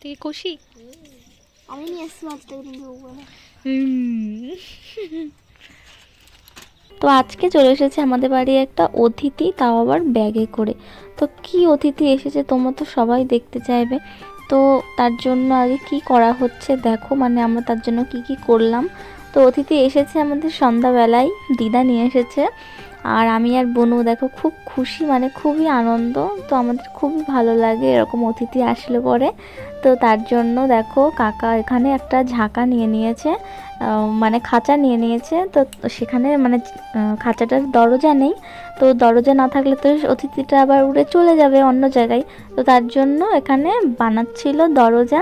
তুই খুশি আমি নিয়ে মাছটা কিন্তু তো আজকে চলে এসেছে আমাদের বাড়ি একটা অতিথি তাও আবার ব্যাগে করে। তো কি অতিথি এসেছে তোমরা তো সবাই দেখতে চাইবে। তো তার জন্য আগে কি করা হচ্ছে দেখো মানে আমরা তার জন্য কি কি করলাম। তো অতিথি এসেছে আমাদের সন্ধ্যাবেলায়, দিদা নিয়ে এসেছে। আর আমি আর বনু, দেখো, খুব খুশি মানে খুবই আনন্দ। তো আমাদের খুবই ভালো লাগে এরকম অতিথি আসলে পরে। তো তার জন্য, দেখো, কাকা এখানে একটা ঝাঁকা নিয়ে নিয়েছে মানে খাঁচা নিয়ে নিয়েছে। তো সেখানে মানে খাঁচাটার দরজা নেই। তো দরজা না থাকলে তো অতিথিটা আবার উড়ে চলে যাবে অন্য জায়গায়। তো তার জন্য এখানে বানাচ্ছিল দরজা।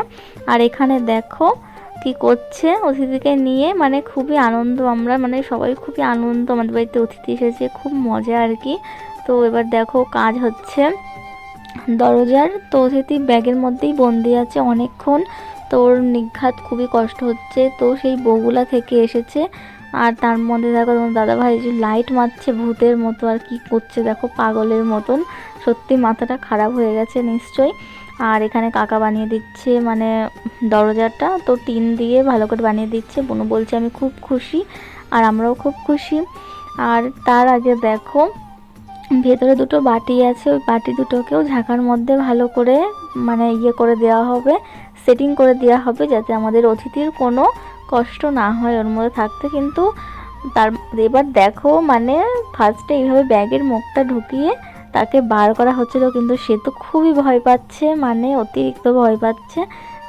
আর এখানে দেখো কি করছে? অতিথিকে নিয়ে মানে খুবই আনন্দ আমরা মানে সবাই খুবই আনন্দ। আমাদের বাড়িতে অতিথি এসেছে, খুব মজা আর কি। তো এবার দেখো কাজ হচ্ছে দরজার। তো অতিথি ব্যাগের মধ্যেই বন্দি আছে অনেকক্ষণ। তোর নিঘাত খুবই কষ্ট হচ্ছে। তো সেই বগুলা থেকে এসেছে। আর তার মধ্যে দেখো তোমার দাদাভাই যে লাইট মারছে ভূতের মতো আর কি করছে, দেখো পাগলের মতন। সত্যি মাথাটা খারাপ হয়ে গেছে নিশ্চয়ই। আর এখানে কাকা বানিয়ে দিচ্ছে মানে দরজাটা, তো টিন দিয়ে ভালো করে বানিয়ে দিচ্ছে। বোনু বলছে, আমি খুব খুশি আর আমরাও খুব খুশি। আর তার আগে দেখো, ভেতরে দুটো বাটি আছে, ওই বাটি দুটোকেও ঝাঁকার মধ্যে ভালো করে মানে ইয়ে করে দেওয়া হবে সেটিং করে দেওয়া হবে যাতে আমাদের অতিথির কোনো কষ্ট না হয় ওর মধ্যে থাকতে, কিন্তু তার এবার দেখো মানে ফার্স্টে এইভাবে ব্যাগের মুখটা ঢুকিয়ে তাকে বার করা হচ্ছিল, কিন্তু সে তো খুবই ভয় পাচ্ছে মানে অতিরিক্ত ভয় পাচ্ছে।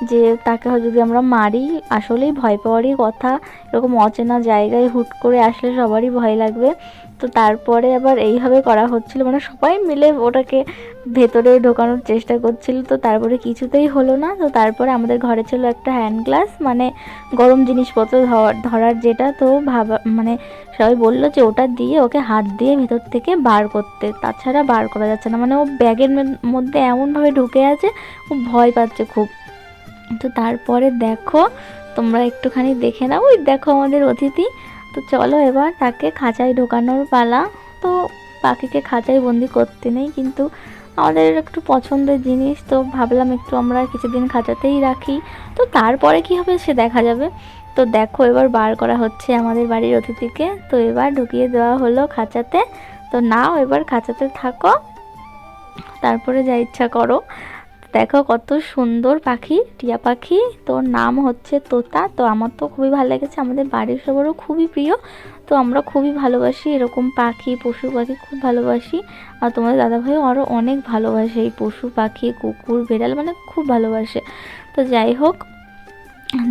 যে তাকে যদি আমরা মারি, আসলেই ভয় পাওয়ারই কথা। এরকম অচেনা জায়গায় হুট করে আসলে সবারই ভয় লাগবে। তো তারপরে আবার এইভাবে করা হচ্ছিল মানে সবাই মিলে ওটাকে ভেতরে ঢোকানোর চেষ্টা করছিল। তো তারপরে কিছুতেই হলো না। তো তারপরে আমাদের ঘরে ছিল একটা হ্যান্ড গ্লাস মানে গরম জিনিসপত্র ধর- ধরার যেটা। তো ভাবা মানে সবাই বলল যে ওটা দিয়ে ওকে হাত দিয়ে ভেতর থেকে বার করতে। তাছাড়া বার করা যাচ্ছে না। মানে ও ব্যাগের মধ্যে এমনভাবে ঢুকে আছে, ও ভয় পাচ্ছে খুব। তো তারপরে দেখো, তোমরা একটুখানি দেখে নাও। ওই দেখো আমাদের অতিথি। তো চলো এবার তাকে খাঁচায় ঢোকানোর পালা। তো পাখিকে খাঁচায় বন্দি করতে নেই, কিন্তু আমাদের একটু পছন্দের জিনিস, তো ভাবলাম একটু আমরা কিছুদিন খাঁচাতেই রাখি। তো তারপরে কি হবে সে দেখা যাবে। তো দেখো, এবার বার করা হচ্ছে আমাদের বাড়ির অতিথিকে। তো এবার ঢুকিয়ে দেওয়া হলো খাঁচাতে। তো নাও এবার খাঁচাতে থাকো। তারপরে যা ইচ্ছা করো। দেখো কত সুন্দর পাখি, টিয়া পাখি। তোর নাম হচ্ছে তোতা, তো আমার তো খুবই ভালো লেগেছে। আমাদের বাড়ির সবারও খুবই প্রিয়, তো আমরা খুবই ভালোবাসি এরকম পাখি, পশু পাখি খুব ভালোবাসি। আর তোমাদের দাদাভাইও আরও অনেক ভালোবাসে এই পশু পাখি, কুকুর, বেড়াল মানে খুব ভালোবাসে। তো যাই হোক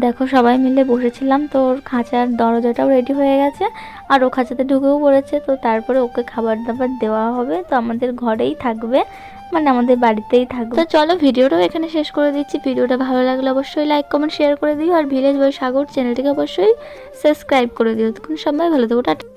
দেখো, সবাই মিলে বসেছিলাম, তো ওর খাঁচার দরজাটাও রেডি হয়ে গেছে, আর ও খাঁচাতে ঢুকেও পড়েছে, তো তারপরে ওকে খাবার দাবার দেওয়া হবে, তো আমাদের ঘরেই থাকবে মানে আমাদের বাড়িতেই থাকবে। তো চলো, ভিডিওটাও এখানে শেষ করে দিচ্ছি, ভিডিওটা ভালো লাগলে অবশ্যই লাইক কমেন্ট শেয়ার করে দিও, আর ভিলেজ বই সাগর চ্যানেলটিকে অবশ্যই সাবস্ক্রাইব করে দিও। তখন সবাই ভালো থাকো, টাটা।